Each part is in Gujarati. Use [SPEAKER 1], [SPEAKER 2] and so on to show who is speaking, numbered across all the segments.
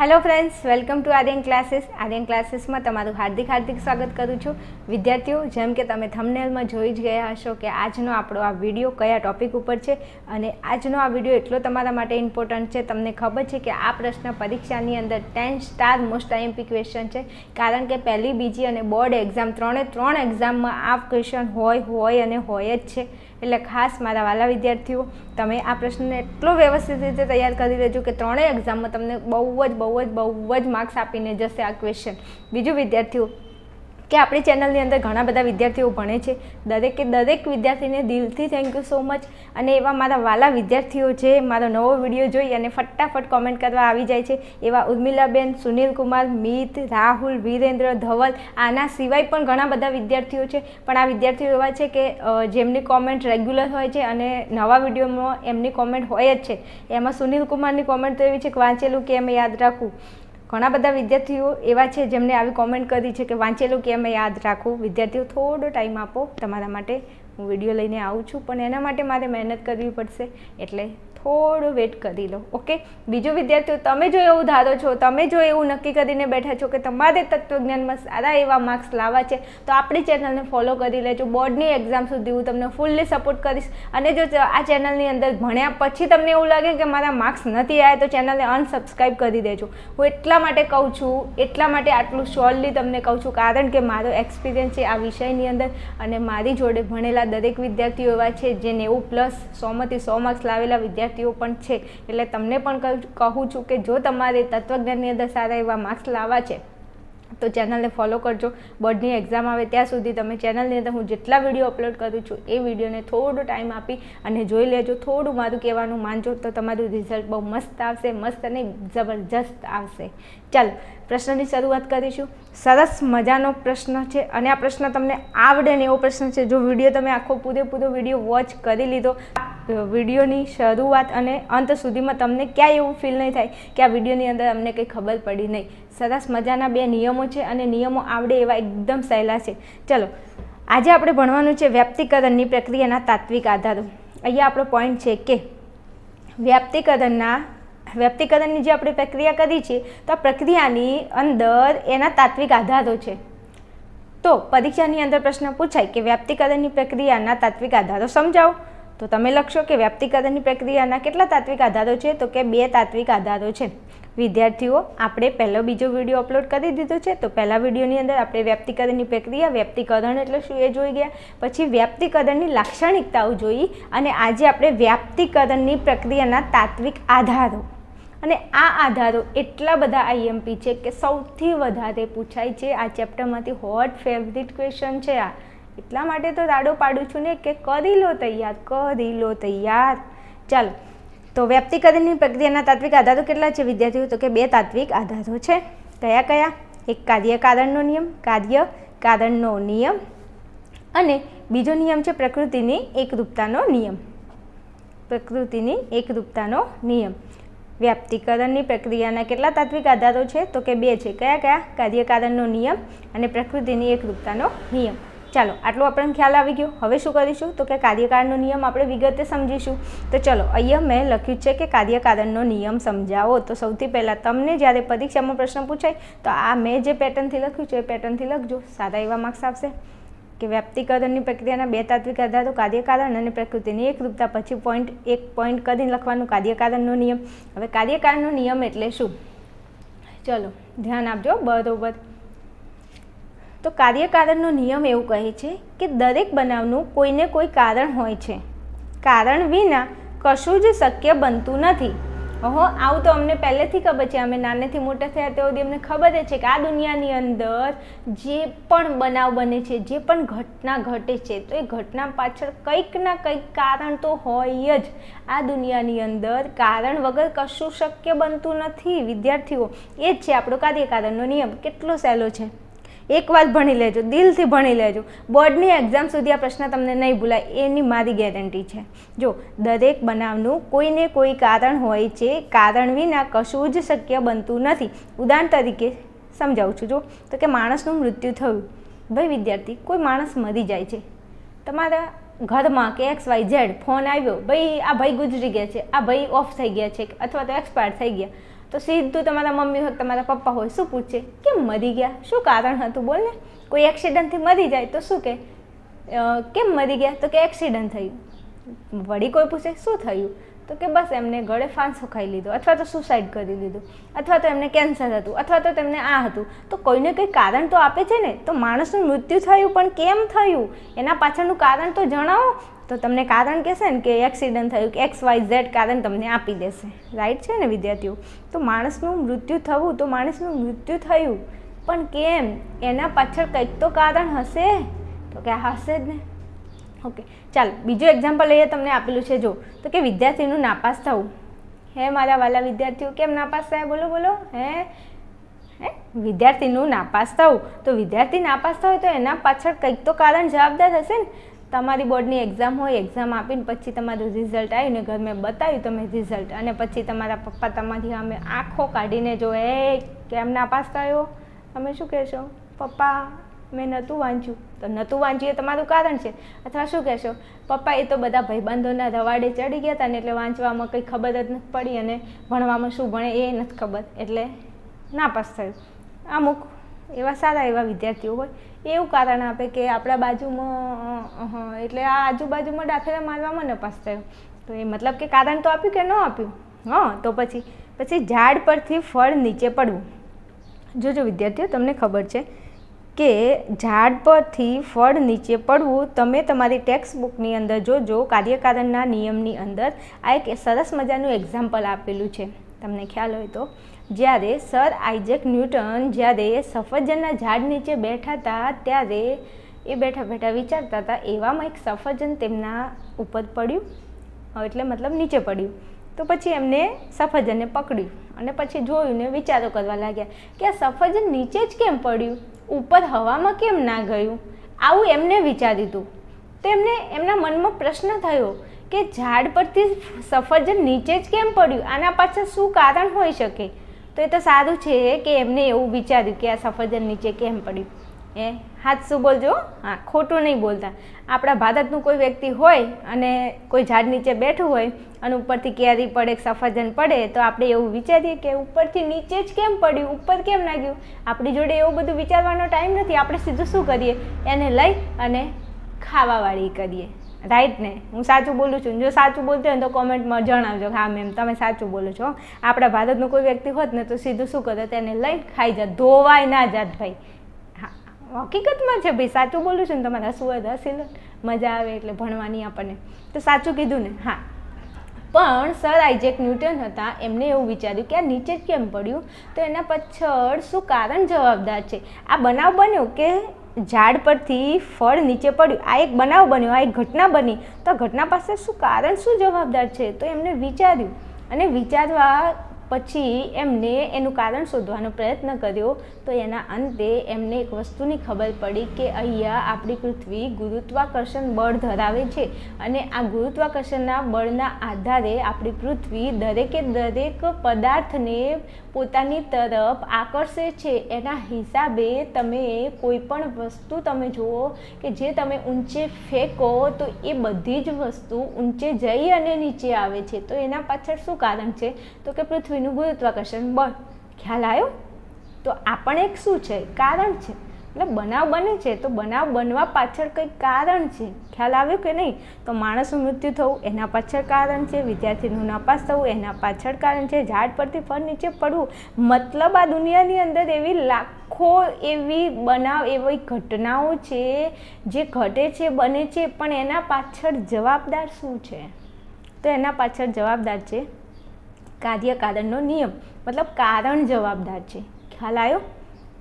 [SPEAKER 1] Hello friends welcome to Aryan classes Aryan ક્લાસીસમાં તમારું હાર્દિક હાર્દિક સ્વાગત કરું છું. વિદ્યાર્થીઓ, જેમ કે તમે થમનેલમાં જોઈ જ ગયા હશો કે આજનો આપણો આ વીડિયો કયા ટોપિક ઉપર છે અને આજનો આ વીડિયો એટલો તમારા માટે ઇમ્પોર્ટન્ટ છે. તમને ખબર છે કે આ પ્રશ્ન પરીક્ષાની અંદર ten star most IMP question છે. કારણ કે પહેલી બીજી અને બોર્ડ એક્ઝામ ત્રણે ત્રણ એક્ઝામમાં આ ક્વેશ્ચન હોય હોય અને હોય જ છે. એટલે ખાસ મારા વાલા વિદ્યાર્થીઓ, તમે આ પ્રશ્નને એટલો વ્યવસ્થિત રીતે તૈયાર કરી લેજો કે ત્રણેય એક્ઝામમાં તમને બહુ જ બહુ જ બહુ જ માર્ક્સ આપીને જશે આ ક્વેશ્ચન બીજું વિદ્યાર્થીઓ કે આપણી ચેનલની અંદર ઘણા બધા વિદ્યાર્થીઓ ભણે છે. દરેકે દરેક વિદ્યાર્થીને દિલથી થેન્ક યુ સો મચ અને એવા મારા વાલા વિદ્યાર્થીઓ છે, મારો નવો વીડિયો જોઈ અને ફટાફટ કોમેન્ટ કરવા આવી જાય છે. એવા ઉર્મિલાબેન સુનિલકુમાર મિત, રાહુલ, વીરેન્દ્ર, ધવલ, આના સિવાય પણ ઘણા બધા વિદ્યાર્થીઓ છે. પણ આ વિદ્યાર્થીઓ એવા છે કે જેમની કોમેન્ટ રેગ્યુલર હોય છે અને નવા વિડીયોમાં એમની કોમેન્ટ હોય જ છે. એમાં સુનિલકુમારની કોમેન્ટ તો એવી છે કે વાંચેલું કે એમ યાદ રાખવું. ઘણા બધા વિદ્યાર્થીઓ એવા છે જેમને આવી કોમેન્ટ કરી છે કે વાંચેલું કે અમે યાદ રાખવું વિદ્યાર્થીઓ, થોડો ટાઈમ આપો. તમારા માટે હું વીડિયો લઈને આવું છું. પણ એના માટે મારે મહેનત કરવી પડશે. એટલે થોડો વેટ કરી લો ઓકે બીજું વિદ્યાર્થીઓ, તમે જો એવું ધારો છો, તમે જો એવું નક્કી કરીને બેઠા છો કે તમારે તત્વજ્ઞાનમાં સારા એવા માર્ક્સ લાવવા છે, તો આપણી ચેનલને ફોલો કરી લેજો. બોર્ડની એક્ઝામ સુધી હું તમને ફૂલ્લી સપોર્ટ કરીશ. અને જો આ ચેનલની અંદર ભણ્યા પછી તમને એવું લાગે કે મારા માર્ક્સ નથી આવ્યા તો ચેનલને અનસબસ્ક્રાઈબ કરી દેજો. હું એટલા માટે કહું છું, એટલા માટે આટલું શ્યોરલી તમને કહું છું, કારણ કે મારો એક્સપિરિયન્સ છે આ વિષયની અંદર અને મારી જોડે ભણેલા દરેક વિદ્યાર્થીઓ એવા છે જે નેવું પ્લસ સોમાંથી સો માર્ક્સ લાવેલા વિદ્યાર્થીઓ પણ છે. એટલે તમને પણ કહું છું કે જો તમારે તત્વજ્ઞાનની અંદર સારા એવા માર્ક્સ લાવવા છે, તો ચેનલને ફોલો કરજો. બોર્ડની એક્ઝામ આવે ત્યાં સુધી તમે ચેનલની અંદર હું જેટલા વીડિયો અપલોડ કરું છું, એ વિડીયોને થોડો ટાઈમ આપી અને જોઈ લેજો. થોડું મારું કહેવાનું માનજો તો તમારું રિઝલ્ટ બહુ મસ્ત આવશે, મસ્ત અને જબરજસ્ત આવશે. ચાલો પ્રશ્નની શરૂઆત કરીશું. સરસ મજાનો પ્રશ્ન છે અને આ પ્રશ્ન તમને આવડે ને એવો પ્રશ્ન છે. જો વીડિયો તમે આખો પૂરેપૂરો વીડિયો વોચ કરી લીધો, વિડીયોની શરૂઆત અને અંત સુધીમાં તમને ક્યાંય એવું ફીલ નહીં થાય કે આ વિડીયોની અંદર અમને કંઈ ખબર પડી નહીં. સરસ મજાના બે નિયમો છે અને નિયમો આવડે એવા એકદમ સહેલા છે. ચલો, આજે આપણે ભણવાનું છે વ્યાપ્તિકરણની પ્રક્રિયાના તાત્વિક આધારો. અહીંયા આપણો પોઈન્ટ છે કે વ્યાપ્તિકરણના વ્યક્તિકરણની જે આપણે પ્રક્રિયા કરી છે, તો આ પ્રક્રિયાની અંદર એના તાત્વિક આધારો છે. તો પરીક્ષાની અંદર પ્રશ્ન પૂછાય કે વ્યાપ્તિકરણની પ્રક્રિયાના તાત્વિક આધારો સમજાવો. તો તમે લખશો કે વ્યાપ્તિકરણની પ્રક્રિયાના કેટલા તાત્વિક આધારો છે, તો કે બે તાત્વિક આધારો છે. વિદ્યાર્થીઓ, આપણે પહેલો બીજો વીડિયો અપલોડ કરી દીધો છે, તો પહેલા વિડીયોની અંદર આપણે વ્યાપ્તિકરણની પ્રક્રિયા વ્યાપ્તિકરણ એટલે શું એ જોઈ ગયા. પછી વ્યાપ્તિકરણની લાક્ષણિકતાઓ જોઈ અને આજે આપણે વ્યાપ્તિકરણની પ્રક્રિયાના તાત્વિક આધારો. અને આ આધારો એટલા બધા આઈએમપી છે કે સૌથી વધારે પૂછાય છે. આ ચેપ્ટરમાંથી હોટ ફેવરિટ ક્વેશ્ચન છે આ. એટલા માટે તો રાડો પાડું છું ને કે કરી લો તૈયાર કરી લો તૈયાર. ચાલો, તો વ્યક્તિકરણની પ્રક્રિયાના તાત્વિક આધારો કેટલા છે વિદ્યાર્થીઓ? તો કે બે તાત્વિક આધારો છે. કયા કયા? એક કાર્ય કારણનો નિયમ, કાર્ય કારણનો નિયમ અને બીજો નિયમ છે પ્રકૃતિની એકરૂપતાનો નિયમ. પ્રકૃતિની એકરૂપતાનો નિયમ. વ્યાપ્તિકરણની પ્રક્રિયાના કેટલા તાત્વિક આધારો છે? તો કે બે છે. કયા કયા? કાર્યકારણનો નિયમ અને પ્રકૃતિની એકરૂપતાનો નિયમ. ચાલો, આટલો આપણને ખ્યાલ આવી ગયો. હવે શું કરીશું? તો કે કાર્યકારણનો નિયમ આપણે વિગતે સમજીશું. તો ચલો, અહીંયા મેં લખ્યું છે કે કાર્યકારણનો નિયમ સમજાવો. તો સૌથી પહેલાં તમને જ્યારે પરીક્ષામાં પ્રશ્ન પૂછાય, તો આ મેં જે પેટર્નથી લખ્યું છે, એ પેટર્નથી લખજો. સારા એવા માર્ક્સ આવશે. કે વ્યાપ્તિકરણની પ્રક્રિયાના બે તાત્વિક આધારો, કાર્યકારણ અને પ્રકૃતિની એકરૂપતા, પછી પોઈન્ટ એક પોઈન્ટ કરીને લખવાનું કાર્યકારણનો નિયમ. હવે કાર્યકારણનો નિયમ એટલે શું? ચલો, ધ્યાન આપજો, બરોબર. તો કાર્યકારણનો નિયમ એવું કહે છે કે દરેક બનાવનું કોઈને કોઈ કારણ હોય છે. કારણ વિના કશું જ શક્ય બનતું નથી. ઓહો આવું તો અમને પહેલેથી ખબર છે. અમે નાનેથી મોટા થયા તે સુધી અમને ખબર જ છે કે આ દુનિયાની અંદર જે પણ બનાવ બને છે, જે પણ ઘટના ઘટે છે, તો એ ઘટના પાછળ કંઈક ના કંઈક કારણ તો હોય જ. આ દુનિયાની અંદર કારણ વગર કશું શક્ય બનતું નથી. વિદ્યાર્થીઓ, એ જ છે આપણો કાર્યકારણનો નિયમ. કેટલો સહેલો છે. એક વાત ભણી લેજો, દિલથી ભણી લેજો. બોર્ડની એક્ઝામ સુધી આ પ્રશ્ન તમને નહીં ભૂલાય, એની મારી ગેરંટી છે. જો, દરેક બનાવનું કોઈને કોઈ કારણ હોય છે, કારણ વિના કશું જ શક્ય બનતું નથી. ઉદાહરણ તરીકે સમજાવું છું, જો, તો કે માણસનું મૃત્યુ થયું. ભાઈ વિદ્યાર્થી, કોઈ માણસ મરી જાય છે. તમારા ઘરમાં કે એક્સ વાય ઝેડ ફોન આવ્યો, ભાઈ આ ભાઈ ગુજરી ગયા છે, આ ભાઈ ઓફ થઈ ગયા છે, અથવા તો એક્સપાયર થઈ ગયા. તો સીધું તમારા મમ્મી હોય તમારા પપ્પા હોય, શું પૂછે? કેમ મરી ગયા? શું કારણ હતું? બોલને. કોઈ એક્સિડન્ટથી મરી જાય તો શું કે? કેમ મરી ગયા? તો કે એક્સિડન્ટ થયું. વળી કોઈ પૂછે, શું થયું? તો કે બસ એમને ગળે ફાંસો ખાઈ લીધો, અથવા તો સુસાઇડ કરી લીધું, અથવા તો એમને કેન્સર હતું, અથવા તો તેમને આ હતું. તો કોઈને કંઈ કારણ તો આપે છે ને? તો માણસનું મૃત્યુ થયું, પણ કેમ થયું? એના પાછળનું કારણ તો જણાવો. તો તમને કારણ કહેશે ને કે એક્સિડન્ટ થયું કે એક્સ વાય ઝેડ કારણ તમને આપી દેશે. રાઈટ છે ને, વિદ્યાર્થીઓ? તો માણસનું મૃત્યુ થવું, તો માણસનું મૃત્યુ થયું. પણ કેમ? એના પાછળ કંઈક તો કારણ હશે? તો કે હશે જ ને. ઓકે ચાલ, બીજું એક્ઝામ્પલ લઈએ, તમને આપેલું છે, જો. તો કે વિદ્યાર્થીનું નાપાસ થવું. હે, મારા વાલા વિદ્યાર્થીઓ, કેમ નાપાસ થયા? બોલો બોલો. હે? હે? વિદ્યાર્થીનું નાપાસ થવું. તો વિદ્યાર્થી નાપાસ થાય તો એના પાછળ કંઈક તો કારણ જવાબદાર હશે ને? તમારી બોર્ડની એક્ઝામ હોય એક્ઝામ આપીને પછી તમારું રિઝલ્ટ આવ્યું ને ઘર મેં બતાવ્યું તમે રિઝલ્ટ અને પછી તમારા પપ્પા તમારી અમે આંખો કાઢીને જો, એ કેમ નાપાસ થયો? તમે શું કહેશો? પપ્પા, મેં નહોતું વાંચ્યું. તો નહોતું વાંચ્યું એ તમારું કારણ છે. અથવા શું કહેશો? પપ્પા એ તો બધા ભાઈબંધોના રવાડે ચડી ગયા હતા ને એટલે વાંચવામાં કંઈ ખબર જ નથી પડી અને ભણવામાં શું ભણે એ નથી ખબર. એટલે ના પાસ થયું. અમુક એવા સારા એવા વિદ્યાર્થીઓ હોય એવું કારણ આપે કે આપણા બાજુમાં એટલે આ આજુબાજુમાં દાખલા મારવામાં નપાસ થયો. તો એ મતલબ કે કારણ તો આપ્યું કે ન આપ્યું? હા, તો પછી પછી ઝાડ પરથી ફળ નીચે પડવું. જોજો વિદ્યાર્થીઓ, તમને ખબર છે કે ઝાડ પરથી ફળ નીચે પડવું તમે તમારી ટેક્સ્ટ બુકની અંદર જોજો, કાર્યકારણના નિયમની અંદર. આ એક સરસ મજાનું એક્ઝામ્પલ આપેલું છે. તમને ખ્યાલ હોય તો. જ્યારે સર આઇઝેક ન્યૂટન જ્યારે સફરજનના ઝાડ નીચે બેઠા હતા, ત્યારે એ બેઠા બેઠા વિચારતા હતા, એવામાં એક સફરજન તેમના ઉપર પડ્યું? એટલે મતલબ નીચે પડ્યું. તો પછી એમને સફરજનને પકડ્યું અને પછી જોયું ને વિચારો કરવા લાગ્યા કે આ સફરજન નીચે જ કેમ પડ્યું? ઉપર હવામાં કેમ ના ગયું? આવું એમને વિચાર્યું હતું. તો એમને એમના મનમાં પ્રશ્ન થયો કે ઝાડ પરથી સફરજન નીચે જ કેમ પડ્યું? આના પાછળ શું કારણ હોઈ શકે? તો એ તો સારું છે કે એમને એવું વિચાર્યું કે આ સફરજન નીચે કેમ પડ્યું? એ હાથ શું બોલજો? હા, ખોટું નહીં બોલતા. આપણા ભારતનું કોઈ વ્યક્તિ હોય અને કોઈ ઝાડ નીચે બેઠું હોય અને ઉપરથી કેરી પડે, સફરજન પડે, તો આપણે એવું વિચારીએ કે ઉપરથી નીચે જ કેમ પડ્યું? ઉપર કેમ નાખ્યું આપણી જોડે એવું બધું વિચારવાનો ટાઈમ નથી. આપણે સીધું શું કરીએ? એને લઈ અને ખાવાવાળી કરીએ. રાઈટ ને? હું સાચું બોલું છું? જો સાચું બોલતી હોય તો કોમેન્ટમાં જણાવજો હા મેમ તમે સાચું બોલો છો. આપણા ભારતનું કોઈ વ્યક્તિ હોત ને તો સીધું શું કરે તેને લઈ ખાઈ જાત. ધોવાય ના જાત ભાઈ. હા, હકીકતમાં છે ભાઈ, સાચું બોલું છું ને તમારે હસવું હોય હસી લો મજા આવે એટલે ભણવાની આપણને. તો સાચું કીધું ને? હા. પણ સર આઇઝેક ન્યૂટન હતા, એમને એવું વિચાર્યું કે આ નીચે જ કેમ પડ્યું? તો એના પાછળ શું કારણ જવાબદાર છે? આ બનાવ બન્યો કે ઝાડ પરથી ફળ નીચે પડ્યું. આ એક બનાવ બન્યો, આ એક ઘટના બની. તો ઘટના પાસે શું કારણ, શું જવાબદાર છે? તો એમને વિચાર્યું. અને વિચારવા પછી એમને એનું કારણ શોધવાનો પ્રયત્ન કર્યો. તો એના અંતે એમને એક વસ્તુની ખબર પડી કે અહીંયા આપણી પૃથ્વી ગુરુત્વાકર્ષણ બળ ધરાવે છે અને આ ગુરુત્વાકર્ષણના બળના આધારે આપણી પૃથ્વી દરેકે દરેક પદાર્થને પોતાની તરફ આકર્ષે છે. એના હિસાબે તમે કોઈ પણ વસ્તુ તમે જુઓ કે જે તમે ઊંચે ફેંકો તો એ બધી જ વસ્તુ ઊંચે જઈ અને નીચે આવે છે. તો એના પાછળ શું કારણ છે? તો કે પૃથ્વીનું ગુરુત્વાકર્ષણ બળ. ખ્યાલ આવ્યો? તો આ પણ એક શું છે? કારણ છે. એટલે બનાવ બને છે, તો બનાવ બનવા પાછળ કંઈક કારણ છે. ખ્યાલ આવ્યો કે નહીં? તો માણસનું મૃત્યુ થવું એના પાછળ કારણ છે, વિદ્યાર્થીનું નાપાસ થવું એના પાછળ કારણ છે, ઝાડ પરથી ફળ નીચે પડવું. મતલબ આ દુનિયાની અંદર એવી લાખો એવી બનાવ, એવી ઘટનાઓ છે, જે ઘટે છે, બને છે, પણ એના પાછળ જવાબદાર શું છે? તો એના પાછળ જવાબદાર છે કાર્ય કારણનો નિયમ. મતલબ કારણ જવાબદાર છે. ખ્યાલ આવ્યો?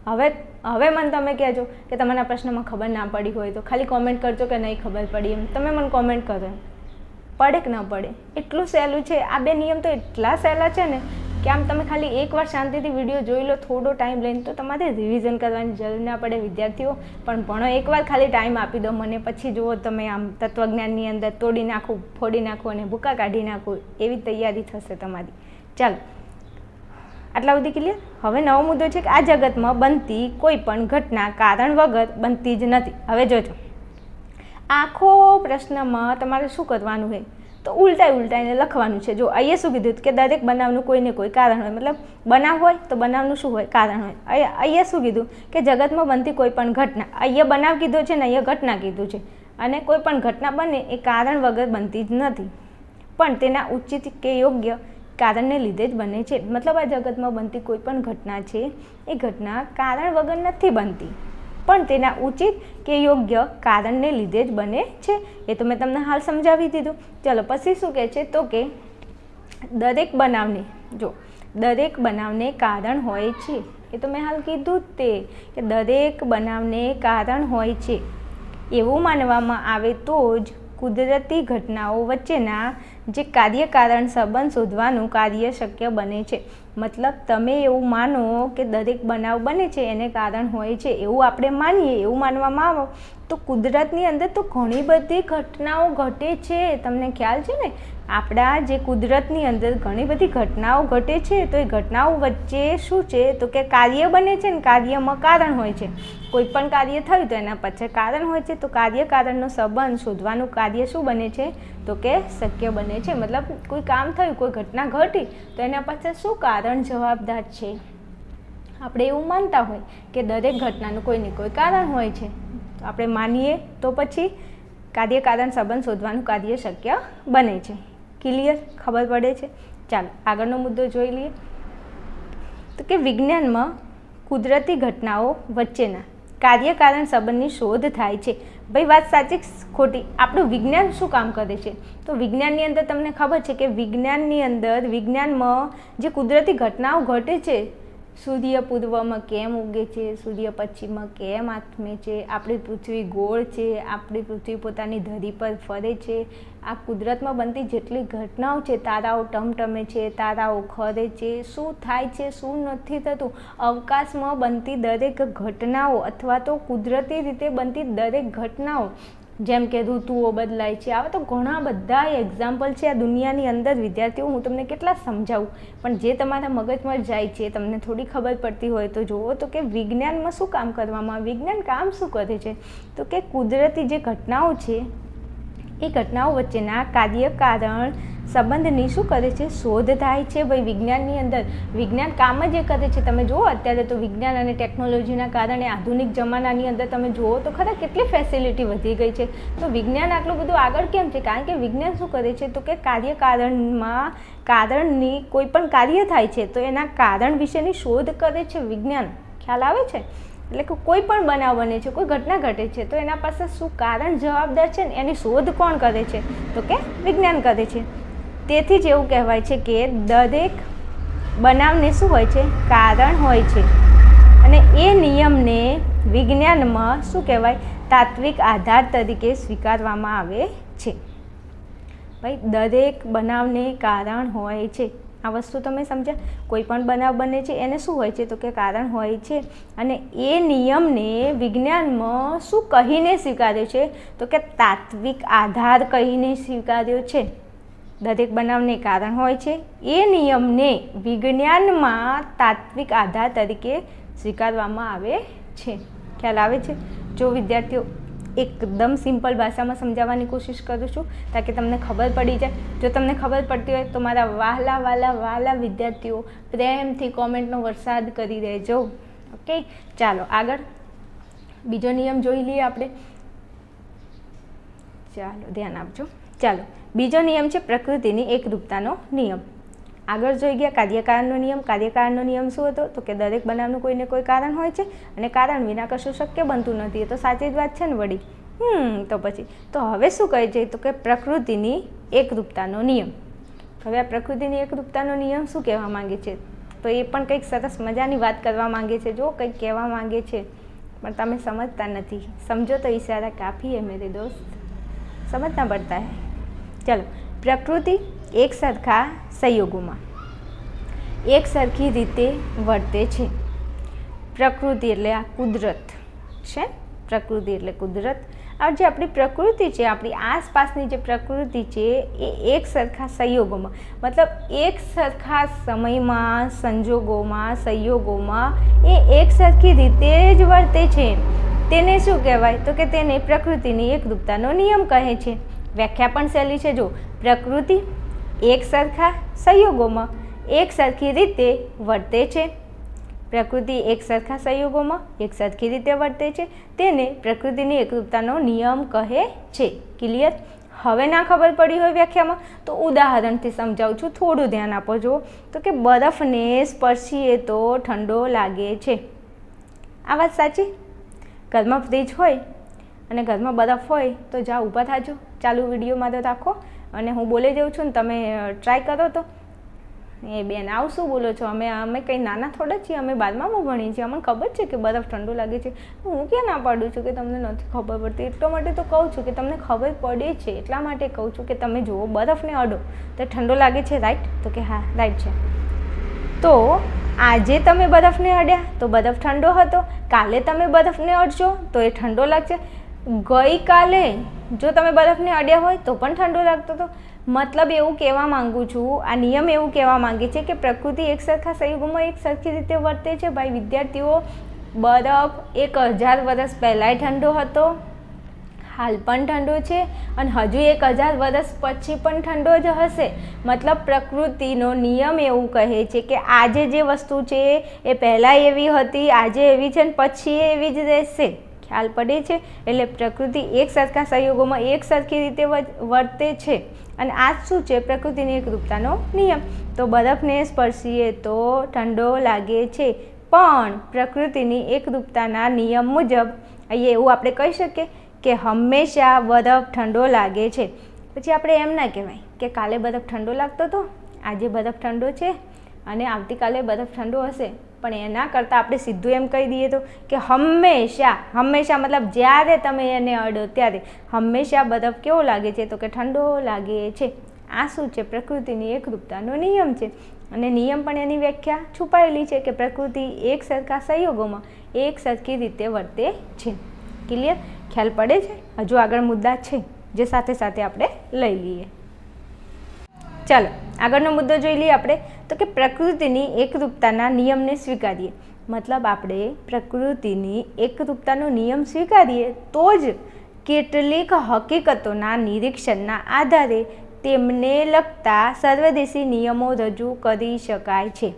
[SPEAKER 1] હવે હવે મને તમે કહેજો કે તમારા પ્રશ્નમાં ખબર ના પડી હોય તો ખાલી કોમેન્ટ કરજો કે નહીં ખબર પડી એમ. તમે મને કોમેન્ટ કરો પડે કે ન પડે? એટલું સહેલું છે. આ બે નિયમ તો એટલા સહેલા છે ને કે આમ તમે ખાલી એકવાર શાંતિથી વીડિયો જોઈ લો, થોડો ટાઈમ લઈને તો તમારે રિવિઝન કરવાની જરૂર ના પડે વિદ્યાર્થીઓ. પણ ભણો એકવાર ખાલી ટાઈમ આપી દો મને, પછી જુઓ તમે આમ તત્વજ્ઞાનની અંદર તોડી નાખું, ફોડી નાખો અને ભૂકા કાઢી નાખું એવી તૈયારી થશે તમારી. ચાલો. આટલા સુધી ક્લિયર હવે નવો મુદ્દો છે કે આ જગતમાં બનતી કોઈ પણ ઘટના કારણ વગર બનતી જ નથી. હવે જોજો. આખો પ્રશ્નમાં તમારે શું કરવાનું હોય તો ઉલટાઈ ઉલટાઈને લખવાનું છે. જો અહીંયા શું કીધું કે દરેક બનાવનું કોઈને કોઈ કારણ હોય. મતલબ બનાવ હોય તો બનાવનું શું હોય? કારણ હોય. અહીંયા શું કીધું? કે જગતમાં બનતી કોઈ પણ ઘટના. અહીંયા બનાવ કીધો છે ને અહીંયા ઘટના કીધું છે. અને કોઈ પણ ઘટના બને એ કારણ વગર બનતી જ નથી. પણ તેના ઉચિત કે યોગ્ય કારણને લીધે જ બને છે. મતલબ આ જગતમાં બનતી કોઈ પણ ઘટના છે, એ ઘટના કારણ વગર નથી બનતી. પણ તેના ઉચિત કે યોગ્ય કારણને લીધે જ બને છે. એ તો મેં તમને હાલ સમજાવી દીધું. ચલો પછી શું કહે છે? તો કે દરેક બનાવને, જો, દરેક બનાવને કારણ હોય છે. એ તો મેં હાલ કીધું જ તે, કે દરેક બનાવને કારણ હોય છે. એવું માનવામાં આવે તો જ કુદરતી ઘટનાઓ વચ્ચેના જે કાર્યકારણ સંબંધ શોધવાનું કાર્ય શક્ય બને છે. મતલબ તમે એવું માનો કે દરેક બનાવ બને છે, એને કારણ હોય છે, એવું આપણે માનીએ, એવું માનવામાં આવો, તો કુદરતની અંદર તો ઘણી બધી ઘટનાઓ ઘટે છે. તમને ખ્યાલ છે ને? આપણા જે કુદરતની અંદર ઘણી બધી ઘટનાઓ ઘટે છે, તો એ ઘટનાઓ વચ્ચે શું છે? તો કે કાર્ય બને છે ને કાર્યમાં કારણ હોય છે. કોઈ પણ કાર્ય થયું તો એના પાછળ કારણ હોય છે, તો કાર્ય કારણનો સંબંધ શોધવાનું કાર્ય શું બને છે? તો કે શક્ય બને છે. મતલબ કોઈ કામ થયું, કોઈ ઘટના ઘટી, તો એના પાછળ શું કારણ જવાબદાર છે? આપણે એવું માનતા હોય કે દરેક ઘટનાનું કોઈને કોઈ કારણ હોય છે. તો આપણે માનીએ તો પછી કાર્ય કારણ સંબંધ શોધવાનું કાર્ય શક્ય બને છે. ક્લિયર ખબર પડે છે? ચાલો, આગળનો મુદ્દો જોઈ લઈએ. તો કે વિજ્ઞાનમાં કુદરતી ઘટનાઓ વચ્ચેના કાર્યકારણ સંબંધની શોધ થાય છે. ભાઈ, વાત સાચી ખોટી? આપણું વિજ્ઞાન શું કામ કરે છે? તો વિજ્ઞાનની અંદર તમને ખબર છે કે વિજ્ઞાનની અંદર વિજ્ઞાનમાં જે કુદરતી ઘટનાઓ ઘટે છે સૂર્ય પૂર્વમાં કેમ ઉગે છે સૂર્ય પશ્ચિમમાં કેમ આથમે છે, આપણી પૃથ્વી ગોળ છે, આપણી પૃથ્વી પોતાની ધરી પર ફરે છે, આ કુદરતમાં બનતી જેટલી ઘટનાઓ છે, તારાઓ ટમટમે છે, તારાઓ ખરે છે, શું થાય છે, શું નથી થતું, અવકાશમાં બનતી દરેક ઘટનાઓ અથવા તો કુદરતી રીતે બનતી દરેક ઘટનાઓ જેમ કે ઋતુઓ બદલાય છે. આવા તો ઘણા બધા એક્ઝામ્પલ છે આ દુનિયાની અંદર વિદ્યાર્થીઓ. હું તમને કેટલા સમજાવું. પણ જે તમારા મગજમાં જાય છે, તમને થોડી ખબર પડતી હોય તો જુઓ તો કે વિજ્ઞાનમાં શું કામ કરવામાં વિજ્ઞાન કામ શું કરે છે? તો કે કુદરતી જે ઘટનાઓ છે, એ ઘટનાઓ વચ્ચેના કાર્ય કારણ સંબંધની શું કરે છે? શોધ થાય છે ભાઈ વિજ્ઞાનની અંદર. વિજ્ઞાન કામ જ એ કરે છે. તમે જુઓ, અત્યારે તો વિજ્ઞાન અને ટેકનોલોજીના કારણે આધુનિક જમાનાની અંદર તમે જુઓ તો ખરા કેટલી ફેસિલિટી વધી ગઈ છે. તો વિજ્ઞાન આટલું બધું આગળ કેમ છે? કારણ કે વિજ્ઞાન શું કરે છે? તો કે કાર્ય કારણમાં કારણની કોઈ પણ કાર્ય થાય છે, તો એના કારણ વિશેની શોધ કરે છે વિજ્ઞાન. ખ્યાલ આવે છે? એટલે કે કોઈ પણ બનાવ બને છે, કોઈ ઘટના ઘટે છે, તો એના પાસે શું કારણ જવાબદાર છે ને એની શોધ કોણ કરે છે? તો કે વિજ્ઞાન કરે છે. તેથી જ એવું કહેવાય છે કે દરેક બનાવને શું હોય છે? કારણ હોય છે. અને એ નિયમને વિજ્ઞાનમાં શું કહેવાય? તાત્વિક આધાર તરીકે સ્વીકારવામાં આવે છે. ભાઈ, દરેક બનાવને કારણ હોય છે. આ વસ્તુ તમે સમજ્યા? કોઈ પણ બનાવ બને છે, એને શું હોય છે? તો કે કારણ હોય છે. અને એ નિયમને વિજ્ઞાનમાં શું કહીને સ્વીકાર્યો છે? તો કે તાત્વિક આધાર કહીને સ્વીકાર્યો છે. દરેક બનાવને કારણ હોય છે. એ નિયમને વિજ્ઞાનમાં તાત્વિક આધાર તરીકે સ્વીકારવામાં આવે છે. ખ્યાલ આવે છે? જો વિદ્યાર્થીઓ એકદમ સિમ્પલ ભાષામાં સમજાવવાની કોશિશ કરું છું, તાકે તમને ખબર પડી જાય. જો તમને ખબર પડતી હોય તો મારા વહાલા વાલા વાલા વિદ્યાર્થીઓ પ્રેમથી કોમેન્ટનો વરસાદ કરી દેજો. ઓકે? ચાલો, આગળ. બીજો નિયમ જોઈ લઈએ આપણે. ચાલો, ધ્યાન આપજો. ચાલો, બીજો નિયમ છે પ્રકૃતિની એકરૂપતાનો નિયમ. આગળ જોઈ ગયા કાર્યકારણનો નિયમ. કાર્યકારણનો નિયમ શું હતો? તો કે દરેક બનાવનું કોઈને કોઈ કારણ હોય છે અને કારણ વિના કશું શક્ય બનતું નથી. એ તો સાચી જ વાત છે ને વળી હમ, તો પછી? તો હવે શું કહે છે તો કે પ્રકૃતિની એકરૂપતાનો નિયમ. હવે આ પ્રકૃતિની એકરૂપતાનો નિયમ શું કહેવા માંગે છે? તો એ પણ કંઈક સરસ મજાની વાત કરવા માંગે છે. જો કંઈક કહેવા માંગે છે, પણ તમે સમજતા નથી. સમજો તો ઈશારા કાફી હે મેરે દોસ્ત. સમજના પડતા હે? ચલો, પ્રકૃતિ એક સરખા સંયોગોમાં, એક સરખી રીતે વર્તે છે. પ્રકૃતિ એટલે આ કુદરત છે. પ્રકૃતિ એટલે કુદરત. આ જે આપણી પ્રકૃતિ છે, આપણી આસપાસની જે પ્રકૃતિ છે, એ એક સરખા સંયોગોમાં, મતલબ એક સરખા સમયમાં, સંજોગોમાં, સંયોગોમાં એ એક સરખી રીતે જ વર્તે છે. તેને શું કહેવાય? તો કે તેને પ્રકૃતિની એકરૂપતાનો નિયમ કહે છે. વ્યાખ્યા પણ સહેલી છે જો. પ્રકૃતિ એક સરખા સંયોગોમાં એક સરખી રીતે વર્તે છે. પ્રકૃતિ એક સરખા સંયોગોમાં એક સરખી રીતે વર્તે છે. તેને પ્રકૃતિની એકરૂપતાનો નિયમ કહે છે. ક્લિયર હવે ના ખબર પડી હોય વ્યાખ્યામાં, તો ઉદાહરણથી સમજાવું છું. થોડું ધ્યાન આપો જો તો કે બરફને સ્પર્શીએ તો ઠંડો લાગે છે. આ વાત સાચી? ઘરમાં ફ્રીજ હોય અને ઘરમાં બરફ હોય તો જા ઊભા થાજો. ચાલુ વિડીયોમાં તો રાખો. અને હું બોલી જાઉં છું ને તમે ટ્રાય કરો તો. એ બેન આવું શું બોલો છો. અમે અમે કંઈ નાના થોડા છીએ, અમે બારમામાં ભણીએ છીએ. અમને ખબર છે કે બરફ ઠંડુ લાગે છે. હું ક્યાં ના પાડું છું કે તમને નથી ખબર પડતી? એટલા માટે તો કહું છું કે તમને ખબર પડે છે. એટલા માટે કહું છું કે તમે જુઓ, બરફને અડો. તો ઠંડો લાગે છે રાઈટ તો કે હા રાઈટ છે. તો આજે તમે બરફને અડ્યા, તો બરફ ઠંડો હતો. કાલે તમે બરફને અડશો, તો એ ઠંડો લાગશે. ગઈકાલે જો તમે બરફને અડ્યા હોય તો પણ ઠંડો લાગતો હતો મતલબ એવું કહેવા માંગુ છું, આ નિયમ એવું કહેવા માંગે છે કે પ્રકૃતિ એક સરખા સંયોગોમાં એક સરખી રીતે વર્તે છે. ભાઈ, વિદ્યાર્થીઓ, બરફ એક હજાર વર્ષ પહેલાંય ઠંડો હતો, હાલ પણ ઠંડો છે અને હજુ એક હજાર વર્ષ પછી પણ ઠંડો જ હશે. મતલબ પ્રકૃતિનો નિયમ એવું કહે છે કે આજે જે વસ્તુ છે એ પહેલાં એવી હતી, આજે એવી છે ને પછી એવી જ રહેશે. ખ્યાલ પડે છે, એટલે પ્રકૃતિ એક સરખા સહયોગોમાં એક સરખી રીતે વર્તે છે. અને આ શું છે? પ્રકૃતિની એકરૂપતાનો નિયમ. તો બરફને સ્પર્શીએ તો ઠંડો લાગે છે, પણ પ્રકૃતિની એકરૂપતાના નિયમ મુજબ, અહીંયા એવું આપણે કહી શકીએ કે હંમેશા બરફ ઠંડો લાગે છે. પછી આપણે એમ ના કહેવાય કે કાલે બરફ ઠંડો લાગતો હતો આજે બરફ ઠંડો છે અને આવતીકાલે બરફ ઠંડો હશે. પણ એના કરતાં આપણે સીધું એમ કહી દઈએ તો કે હંમેશા હંમેશા મતલબ જ્યારે તમે એને અડો ત્યારે હંમેશા બરફ કેવો લાગે છે? તો કે ઠંડો લાગે છે. આ શું છે? પ્રકૃતિની એકરૂપતાનો નિયમ છે. અને નિયમ પણ એની વ્યાખ્યા છુપાયેલી છે કે પ્રકૃતિ એક સરખા સંયોગોમાં એક સરખી રીતે વર્તે છે. ક્લિયર ખ્યાલ પડે છે? હજુ આગળ મુદ્દા છે, જે સાથે સાથે આપણે લઈ લઈએ. ચાલો. આગળનો મુદ્દો જોઈ લઈએ આપણે. તો કે પ્રકૃતિની એકરૂપતાના નિયમને સ્વીકારીએ. મતલબ આપણે પ્રકૃતિની એકરૂપતાનો નિયમ સ્વીકારીએ તો જ કેટલીક હકીકતોના નિરીક્ષણના આધારે તેમને લગતા સર્વદેશી નિયમો રજૂ કરી શકાય છે.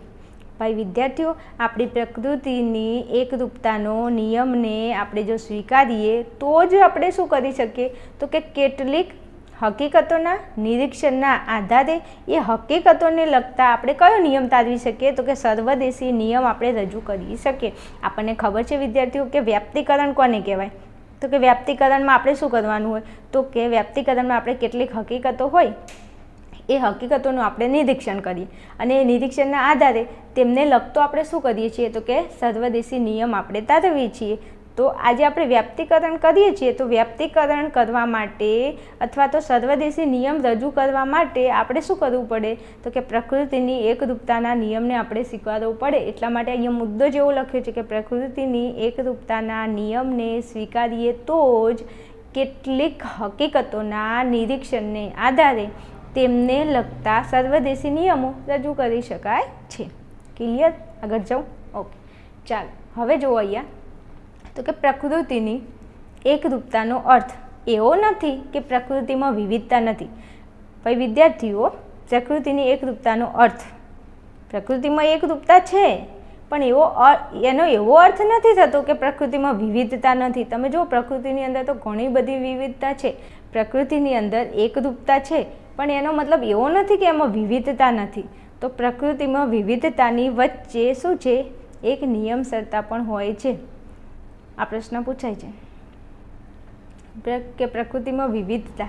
[SPEAKER 1] ભાઈ વિદ્યાર્થીઓ, આપણી પ્રકૃતિની એકરૂપતાનો નિયમને આપણે જો સ્વીકારીએ તો જ આપણે શું કરી શકીએ? તો કે કેટલીક હકીકતોના નિરીક્ષણના આધારે એ હકીકતોને લગતા આપણે કયો નિયમ તારવી શકીએ? તો કે સર્વદેશી નિયમ આપણે રજૂ કરી શકીએ. આપણને ખબર છે વિદ્યાર્થીઓ કે વ્યાપ્તિકરણ કોને કહેવાય? તો કે વ્યાપ્તિકરણમાં આપણે શું કરવાનું હોય? તો કે વ્યાપ્તિકરણમાં આપણે કેટલીક હકીકતો હોય, એ હકીકતોનું આપણે નિરીક્ષણ કરીએ. અને એ નિરીક્ષણના આધારે તેમને લગતો આપણે શું કરીએ છીએ? તો કે સર્વદેશી નિયમ આપણે તારવીએ છીએ. તો આજે આપણે વ્યાપ્તિકરણ કરીએ છીએ. તો વ્યાપ્તિકરણ કરવા માટે અથવા તો સર્વદેશી નિયમ રજૂ કરવા માટે આપણે શું કરવું પડે? તો કે પ્રકૃતિની એકરૂપતાના નિયમને આપણે સ્વીકારવો પડે. એટલા માટે અહીંયા મુદ્દો જેવો લખ્યો છે કે પ્રકૃતિની એકરૂપતાના નિયમને સ્વીકારીએ તો જ કેટલીક હકીકતોના નિરીક્ષણને આધારે તેમને લગતા સર્વદેશી નિયમો રજૂ કરી શકાય છે. ક્લિયર? આગળ જાઉં? ઓકે. ચાલો. હવે જુઓ અહીંયા. તો કે પ્રકૃતિની એકરૂપતાનો અર્થ એવો નથી કે પ્રકૃતિમાં વિવિધતા નથી. ભાઈ, વિદ્યાર્થીઓ, પ્રકૃતિની એકરૂપતાનો અર્થ. પ્રકૃતિમાં એકરૂપતા છે, પણ એવો એનો એવો અર્થ નથી થતો કે પ્રકૃતિમાં વિવિધતા નથી. તમે જો પ્રકૃતિની અંદર તો ઘણી બધી વિવિધતા છે. પ્રકૃતિની અંદર એકરૂપતા છે, પણ એનો મતલબ એવો નથી કે એમાં વિવિધતા નથી. તો પ્રકૃતિમાં વિવિધતાની વચ્ચે શું છે? એક નિયમસરતા પણ હોય છે. આ પ્રશ્ન પૂછાય છે. કે પ્રકૃતિમાં વિવિધતા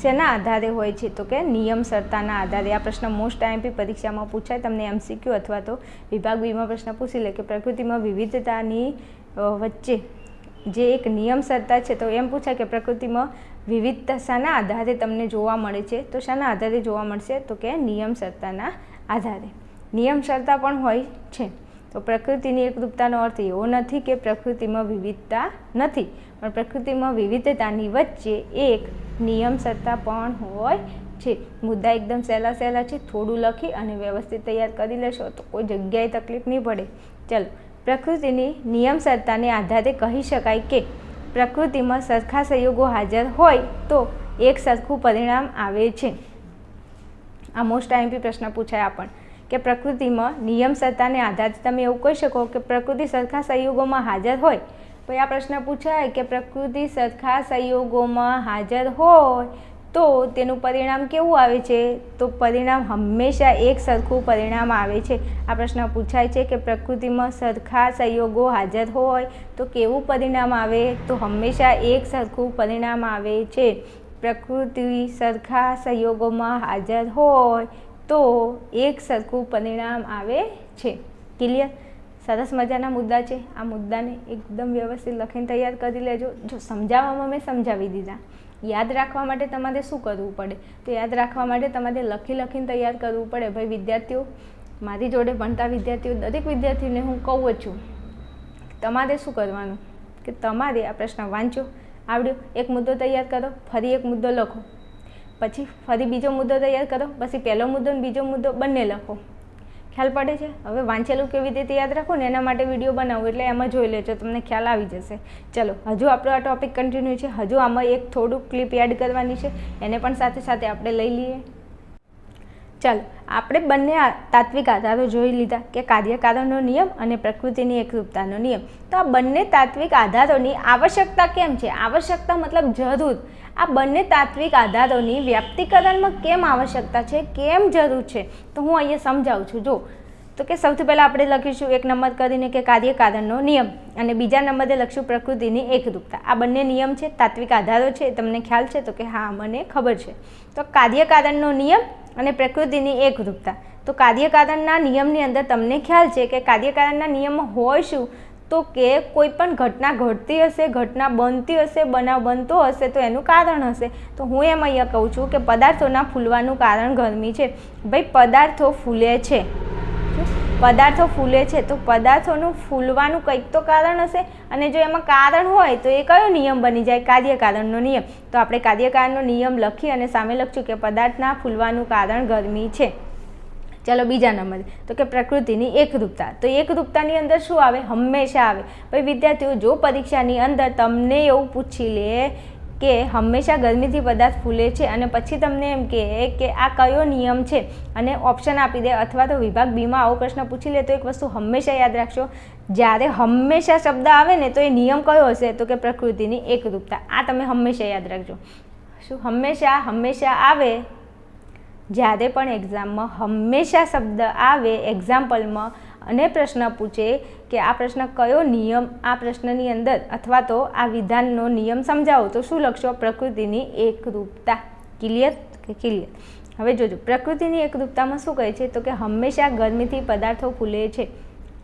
[SPEAKER 1] શેના આધારે હોય છે? તો કે નિયમસરતાના આધારે. આ પ્રશ્ન મોસ્ટ આઈએમપી પરીક્ષામાં પૂછાય. તમને એમસીક્યુ અથવા તો વિભાગ બીમાં પ્રશ્ન પૂછી લે કે પ્રકૃતિમાં વિવિધતાની વચ્ચે જે એક નિયમસરતા છે, તો એમ પૂછાય કે પ્રકૃતિમાં વિવિધતા શાના આધારે તમને જોવા મળે છે? તો શાના આધારે જોવા મળશે? તો કે નિયમસરતાના આધારે. નિયમસરતા પણ હોય છે. તો પ્રકૃતિની એકરૂપતાનો અર્થ એવો નથી કે પ્રકૃતિમાં વિવિધતા નથી, પણ પ્રકૃતિમાં વિવિધતાની વચ્ચે એક નિયમ સત્તા પણ હોય છે. મુદ્દા એકદમ સહેલા સહેલા છે, થોડું લખી અને વ્યવસ્થિત તૈયાર કરી લેશો તો કોઈ જગ્યાએ તકલીફ નહીં પડે. ચાલો, પ્રકૃતિની નિયમ સત્તાને આધારે કહી શકાય કે પ્રકૃતિમાં સરખા સંયોગો હાજર હોય તો એક સરખું પરિણામ આવે છે. આ મોસ્ટ આઈમ્પી પ્રશ્ન પૂછાય આપણ કે પ્રકૃતિમાં નિયમ સત્તાને આધારે તમે એવું કહી શકો કે પ્રકૃતિ સરખા સંયોગોમાં હાજર હોય. તો આ પ્રશ્ન પૂછાય કે પ્રકૃતિ સરખા સંયોગોમાં હાજર હોય તો તેનું પરિણામ કેવું આવે છે? તો પરિણામ હંમેશા એક સરખું પરિણામ આવે છે. આ પ્રશ્ન પૂછાય છે કે પ્રકૃતિમાં સરખા સંયોગો હાજર હોય તો કેવું પરિણામ આવે? તો હંમેશા એક સરખું પરિણામ આવે છે. પ્રકૃતિ સરખા સંયોગોમાં હાજર હોય તો એક સરખું પરિણામ આવે છે. ક્લિયર સરસ મજાના મુદ્દા છે. આ મુદ્દાને એકદમ વ્યવસ્થિત લખીને તૈયાર કરી લેજો. જો સમજાવવામાં મેં સમજાવી દીધા. યાદ રાખવા માટે તમારે શું કરવું પડે? તો યાદ રાખવા માટે તમારે લખી લખીને તૈયાર કરવું પડે. ભાઈ વિદ્યાર્થીઓ, મારી જોડે ભણતા વિદ્યાર્થીઓ, દરેક વિદ્યાર્થીને હું કહું જ છું, તમારે શું કરવાનું? કે તમારે આ પ્રશ્ન વાંચો. આવડ્યો. એક મુદ્દો તૈયાર કરો. ફરી એક મુદ્દો લખો. પછી ફરી બીજો મુદ્દો તૈયાર કરો. પછી પહેલો મુદ્દો અને બીજો મુદ્દો બંને લખો. ખ્યાલ પડે છે? હવે વાંચેલું કેવી રીતે યાદ રાખો ને એના માટે વીડિયો બનાવું એટલે એમાં જોઈ લેજો, તમને ખ્યાલ આવી જશે. ચલો, હજુ આપણો આ ટોપિક કન્ટિન્યુ છે. હજુ આમાં એક થોડુંક ક્લિપ એડ કરવાની છે. એને પણ સાથે સાથે આપણે લઈ લઈએ. ચાલો, આપણે બંને તાત્વિક આધારો જોઈ લીધા કે કાર્યકારણનો નિયમ અને પ્રકૃતિની એકરૂપતાનો નિયમ. તો આ બંને તાત્વિક આધારોની આવશ્યકતા કેમ છે? આવશ્યકતા મતલબ જરૂર. આ બંને તાત્વિક આધારોની વ્યાપ્તિકરણમાં કેમ આવશ્યકતા છે, કેમ જરૂર છે? તો હું અહીંયા સમજાવું છું. જો, તો કે સૌથી પહેલાં આપણે લખીશું એક નંબર કરીને કે કાર્યકારણનો નિયમ અને બીજા નંબરે લખીશું પ્રકૃતિની એકરૂપતા. આ બંને નિયમ છે, તાત્વિક આધારો છે તમને ખ્યાલ છે તો કે હા, મને ખબર છે. તો કાર્યકારણનો નિયમ અને પ્રકૃતિની એકરૂપતા. તો કાર્યકારણના નિયમની અંદર તમને ખ્યાલ છે કે કાર્યકારણના નિયમ હોય શું? તો કે કોઈ પણ ઘટના ઘટતી હશે, ઘટના બનતી હશે, બનાવ બનતો હશે, તો એનું કારણ હશે. તો હું એમ અહીંયા કહું છું કે પદાર્થોના ફૂલવાનું કારણ ગરમી છે. ભાઈ, પદાર્થો ફૂલે છે. પદાર્થો ફૂલે છે, તો પદાર્થોનું ફૂલવાનું કંઈક તો કારણ હશે. અને જો એમાં કારણ હોય, તો એ કયો નિયમ બની જાય? કાર્યકારણનો નિયમ. તો આપણે કાર્યકારણનો નિયમ લખી અને સામે લખશું કે પદાર્થના ફૂલવાનું કારણ ગરમી છે. ચાલો બીજા નંબર. તો કે પ્રકૃતિની એકરૂપતા. તો એકરૂપતાની અંદર શું આવે? હંમેશા આવે. ભાઈ, વિદ્યાર્થીઓ, જો પરીક્ષાની અંદર તમને એવું પૂછી લે કે હંમેશા ગરમીથી પદાર્થ ફૂલે છે અને પછી તમને એમ કહે કે આ કયો નિયમ છે અને ઓપ્શન આપી દે અથવા તો વિભાગ બીમાં આવો પ્રશ્ન પૂછી લે, તો એક વસ્તુ હંમેશા યાદ રાખશો જ્યારે હંમેશા શબ્દ આવે ને, તો એ નિયમ કયો હશે? તો કે પ્રકૃતિની એકરૂપતા. આ તમે હંમેશા યાદ રાખજો. શું હંમેશા હંમેશા આવે? જ્યારે પણ એક્ઝામમાં હંમેશા શબ્દ આવે એક્ઝામ્પલમાં અને પ્રશ્ન પૂછે કે આ પ્રશ્ન કયો નિયમ આ પ્રશ્નની અંદર અથવા તો આ વિધાનનો નિયમ સમજાવો, તો શું લખશો? પ્રકૃતિની એકરૂપતા. ક્લિયર કે ક્લિયર હવે જોજો. પ્રકૃતિની એકરૂપતામાં શું કહે છે? તો કે હંમેશા ગરમીથી પદાર્થો ફૂલે છે.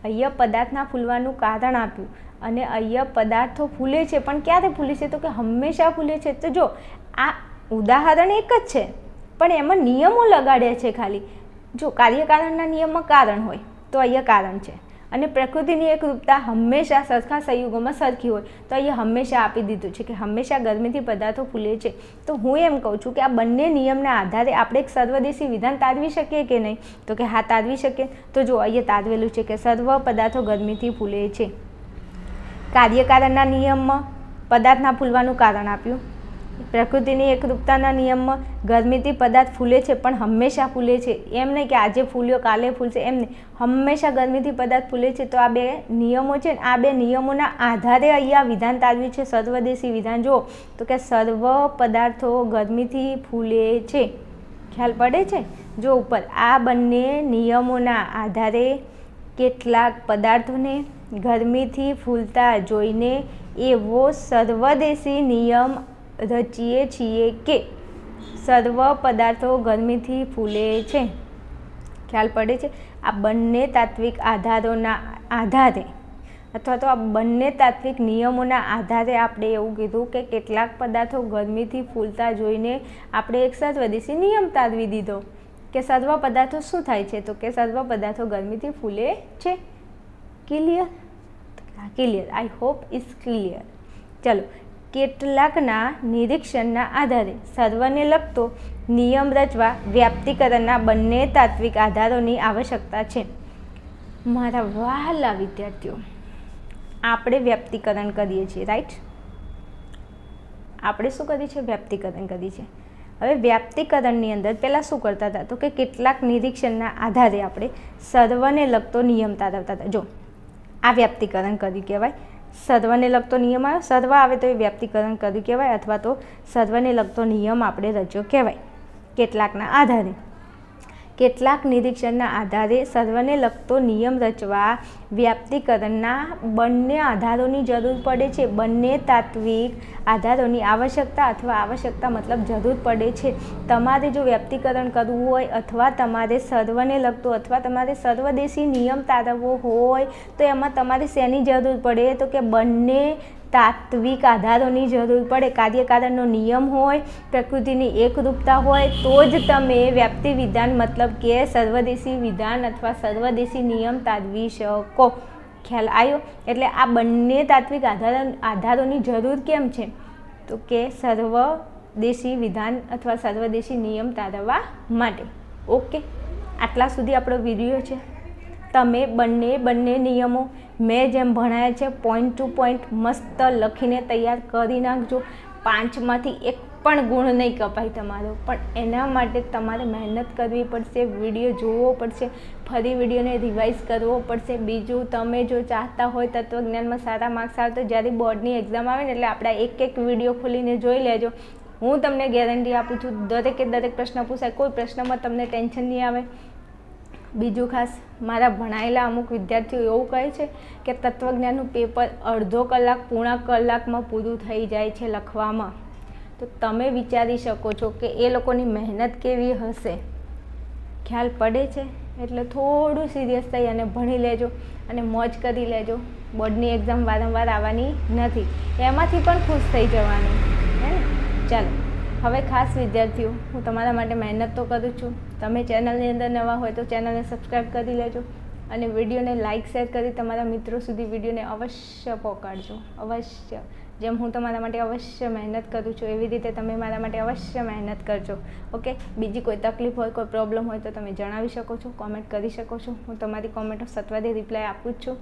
[SPEAKER 1] અહીંયા પદાર્થના ફૂલવાનું કારણ આપ્યું. અને અહીંયા પદાર્થો ફૂલે છે. પણ ક્યારે ફૂલે છે? તો કે હંમેશા ફૂલે છે. તો જો, આ ઉદાહરણ એક જ છે. પણ એમાં નિયમો લગાડ્યા છે ખાલી. જો કાર્યકારણના નિયમમાં કારણ હોય, તો અહીંયા કારણ છે. અને પ્રકૃતિની એકરૂપતા હંમેશા સરખા સંયુગોમાં સરખી હોય, તો અહીંયા હંમેશા આપી દીધું છે કે હંમેશા ગરમીથી પદાર્થો ફૂલે છે. તો હું એમ કહું છું કે આ બંને નિયમના આધારે આપણે એક સર્વદેશી વિધાન તારવી શકીએ કે નહીં? તો કે હા, તારવી શકીએ. તો જો અહીંયા તારવેલું છે કે સર્વ પદાર્થો ગરમીથી ફૂલે છે. કાર્યકારણના નિયમમાં પદાર્થના ફૂલવાનું કારણ આપ્યું. પ્રકૃતિની એકરૂપતાના નિયમમાં ગરમીથી પદાર્થ ફૂલે છે, પણ હંમેશા ફૂલે છે. એમ નહીં કે આજે ફૂલ્યો, કાલે ફૂલશે, એમ નહીં. હંમેશા ગરમીથી પદાર્થ ફૂલે છે, તો આ બે નિયમો છે ને, આ બે નિયમોના આધારે અહીંયા વિધાન તારવ્યું છે, સર્વદેશી વિધાન. જુઓ, તો કે સર્વ પદાર્થો ગરમીથી ફૂલે છે. ખ્યાલ પડે છે? જો ઉપર, આ બંને નિયમોના આધારે કેટલાક પદાર્થોને ગરમીથી ફૂલતા જોઈને એવો સર્વદેશી નિયમ રચીએ છીએ કે સર્વ પદાર્થો ગરમીથી ફૂલે છે. ખ્યાલ પડે છે? આ બંને તાત્વિક આધારોના આધારે અથવા તો આ બંને તાત્વિક નિયમોના આધારે આપણે એવું કીધું કે કેટલાક પદાર્થો ગરમીથી ફૂલતા જોઈને આપણે એક સર્વદેશી નિયમ તારવી દીધો કે સર્વ પદાર્થો શું થાય છે? તો કે સર્વ પદાર્થો ગરમીથી ફૂલે છે. Clear clear I hope is clear ચલો કેટલાકના નિરીક્ષણના આધારે સર્વને લગતો નિયમ રચવા વ્યાપ્તિકરણના બંને તાત્વિક આધારોની આવશ્યકતા છે. મારા વહાલા વિદ્યાર્થીઓ, આપણે વ્યાપ્તિકરણ કરીએ છીએ રાઈટ આપણે શું કરીએ છીએ? વ્યાપ્તિકરણ કરીએ છીએ. હવે વ્યાપ્તિકરણની અંદર પહેલાં શું કરતા હતા? તો કે કેટલાક નિરીક્ષણના આધારે આપણે સર્વને લગતો નિયમ તારવતા હતા. જો, આ વ્યાપ્તિકરણ કર્યું કહેવાય. સર્વને લગતો નિયમ આવ્યો? સર્વ આવે તો એ વ્યાપ્તિકરણ કર્યું કહેવાય અથવા તો સર્વને લગતો નિયમ આપણે રચ્યો કહેવાય. કેટલાકના આધારે. કેટલાક નિરીક્ષણના આધારે સર્વને લગતો નિયમ રચવા, વ્યાપ્તિકરણના બંને આધારોની જરૂર પડે છે. બંને તાત્વિક આધારોની આવશ્યકતા અથવા આવશ્યકતા મતલબ જરૂર પડે છે. તમારે જો વ્યાપ્તિકરણ કરવું હોય અથવા તમારે સર્વને લગતો અથવા તમારે સર્વદેશી નિયમ તારવવો હોય તો એમાં તમારે શેની જરૂર પડે? તો કે બંને તાત્વિક આધારોની જરૂર પડે, કાર્યકારણનો નિયમ હોય, પ્રકૃતિની એકરૂપતા હોય, તો જ તમે વ્યાપ્તિ વિધાન, મતલબ કે સર્વદેશી વિધાન અથવા સર્વદેશી નિયમ તારવી શકો. ખ્યાલ આવ્યો? એટલે આ બંને તાત્વિક આધાર, આધારોની જરૂર કેમ છે? તો કે સર્વદેશી વિધાન અથવા સર્વદેશી નિયમ તારવવા માટે. ઓકે, આટલા સુધી આપણો વીડિયો છે. તમે બંને બંને નિયમો મેં જેમ ભણાયા છે પોઈન્ટ ટુ પોઈન્ટ મસ્ત લખીને તૈયાર કરી નાખજો. પાંચમાંથી એક પણ ગુણ નહીં કપાય તમારો. પણ એના માટે તમારે મહેનત કરવી પડશે, વીડિયો જોવો પડશે, ફરી વિડીયોને રિવાઇઝ કરવો પડશે. બીજું, તમે જો ચાહતા હોય તત્વજ્ઞાનમાં સારા માર્ક્સ આવે તો જ્યારે બોર્ડની એક્ઝામ આવે ને એટલે આપણા એક એક વીડિયો ખોલીને જોઈ લેજો. હું તમને ગેરંટી આપું છું, દરેકે દરેક પ્રશ્ન પૂછાય, કોઈ પ્રશ્નમાં તમને ટેન્શન નહીં આવે. બીજું ખાસ, મારા ભણાયેલા અમુક વિદ્યાર્થીઓ એવું કહે છે કે તત્વજ્ઞાનનું પેપર અડધો કલાક, પૂણા કલાકમાં પૂરું થઈ જાય છે લખવામાં. તો તમે વિચારી શકો છો કે એ લોકોની મહેનત કેવી હશે? ખ્યાલ પડે છે? એટલે થોડું સિરિયસ થઈ અને ભણી લેજો અને મોજ કરી લેજો. બોર્ડની એક્ઝામ વારંવાર આવવાની નથી. એમાંથી પણ ખુશ થઈ જવાનું. હે ચાલો. હવે ખાસ વિદ્યાર્થીઓ, હું તમારા માટે મહેનત તો કરું છું. તમે ચેનલની અંદર નવા હોય તો ચેનલને સબસ્ક્રાઈબ કરી લેજો અને વિડીયોને લાઇક, શેર કરી તમારા મિત્રો સુધી વિડીયોને અવશ્ય પહોંચાડજો અવશ્ય. જેમ હું તમારા માટે અવશ્ય મહેનત કરું છું, એવી રીતે તમે મારા માટે અવશ્ય મહેનત કરજો. ઓકે? બીજી કોઈ તકલીફ હોય, કોઈ પ્રોબ્લેમ હોય તો તમે જણાવી શકો છો કોમેન્ટ કરી શકો છો. હું તમારી કોમેન્ટો સત્વાથી રિપ્લાય આપું જ છું.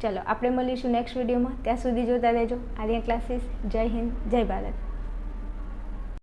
[SPEAKER 1] ચલો, આપણે મળીશું નેક્સ્ટ વિડીયોમાં. ત્યાં સુધી જોતા રહેજો. આર્યન ક્લાસીસ જય હિન્દ, જય ભારત.